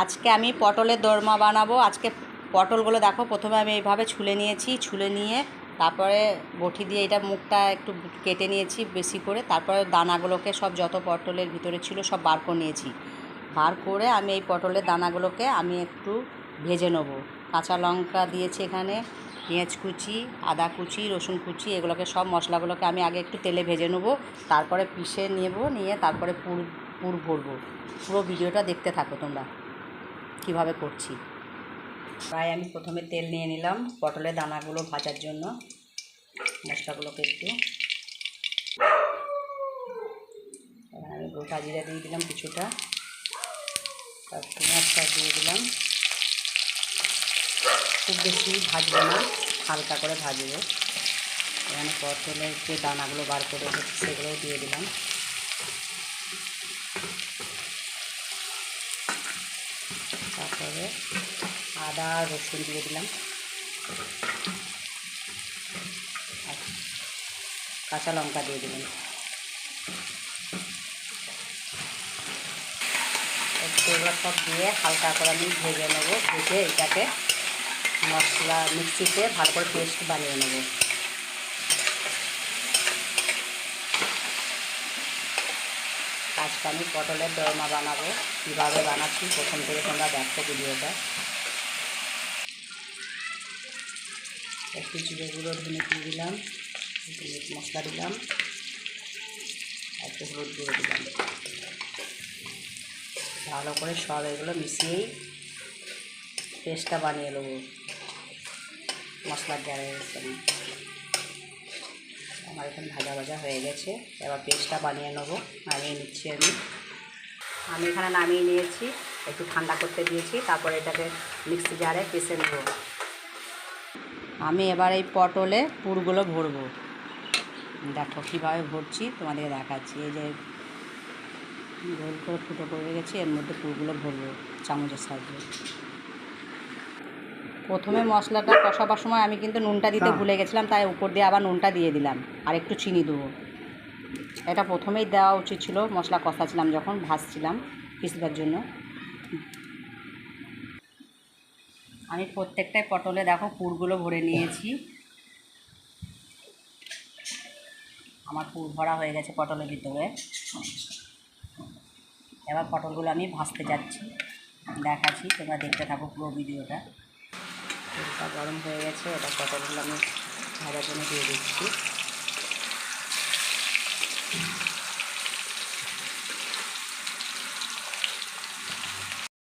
আজকে আমি পটলের দোরমা বানাবো। আজকে পটলগুলো দেখো, প্রথমে আমি এইভাবে ছুলে নিয়েছি, ছুলে নিয়ে তারপরে বটি দিয়ে এটা মুখটা একটু কেটে নিয়েছি বেশি করে। তারপরে দানাগুলোকে সব যত পটলের ভিতরে ছিল সব বার করে নিয়েছি। বার করে আমি এই পটলের দানাগুলোকে আমি একটু ভেজে নেব। কাঁচা লঙ্কা দিয়েছি এখানে, পেঁয়াজ কুচি, আদা কুচি, রসুন কুচি, এগুলোকে সব মশলাগুলোকে আমি আগে একটু তেলে ভেজে নেব। তারপরে পিষে নেব, নিয়ে তারপরে পুর পুর ভরবো। পুরো ভিডিওটা দেখতে থাকো তোমরা। কীভাবে করছি? প্রায় আমি প্রথমে তেল নিয়ে নিলাম পটলের দানাগুলো ভাজার জন্য। মশলাগুলোকে একটু। আমি গোটা জিরা দিয়ে দিলাম কিছুটা। তার পেঁয়াজটা দিয়ে দিলাম। খুব বেশি ভাজবো না, হালকা করে ভাজবো। এখানে পটলের যে দানাগুলো বার করে সেগুলোও দিয়ে দিলাম। তারপরে আদা, রসুন দিয়ে দিলাম। কাঁচা লঙ্কা দিয়ে দিলাম। সব দিয়ে হালকা করে আমি ভেজে নেব। ভেজে এটাকে মশলা মিক্সিতে ভালো করে পেস্ট বানিয়ে নেব। আজকে আমি পটলের দরমা বানাবো। কীভাবে বানাচ্ছি, প্রথম থেকে তোমরা দেখো ভিডিওটা। একটু জিরে গুঁড়ো, ধনে দিয়ে দিলাম, একটু মিট মশলা দিলাম, একটু হলুদ গুঁড়ো দিলাম। ভালো করে সব এগুলো মিশিয়েই পেস্টটা বানিয়ে নেব। মশলার আমি আমার এখন ভাজা ভাজা হয়ে গেছে। এবার পেস্টটা বানিয়ে নেব। নামিয়ে নিচ্ছি আমি। আমি এখানে নামিয়ে নিয়েছি। একটু ঠান্ডা করতে দিয়েছি। তারপরে এটাকে মিক্সি জারে পিষে নেব। আমি এবার এই পটলে পুরগুলো ভরবো। দেখো কীভাবে ভরছি তোমাদেরকে দেখাচ্ছি। এই যে গোল করে ফুটো করে রেখেছি, এর মধ্যে পুরগুলো ভরবো চামচের সাহায্যে। প্রথমে মশলাটা কষাবার সময় আমি কিন্তু নুনটা দিতে ভুলে গেছিলাম তাই উপর দিয়ে আবার নুনটা দিয়ে দিলাম। আর একটু চিনি দেবো। এটা প্রথমেই দেওয়া উচিত ছিল মশলা কষাছিলাম যখন ভাজছিলাম পিসবার জন্য। আমি প্রত্যেকটাই পটলে দেখো পুরগুলো ভরে নিয়েছি। আমার পুর ভরা হয়ে গেছে পটলের ভিতরে। এবার পটলগুলো আমি ভাজতে যাচ্ছি দেখাচ্ছি তোমরা দেখতে থাকো পুরো ভিডিওটা। তেলটা গরম হয়ে গেছে ওটা পটলগুলো আমি ভাজার জন্য দিয়ে দিচ্ছি।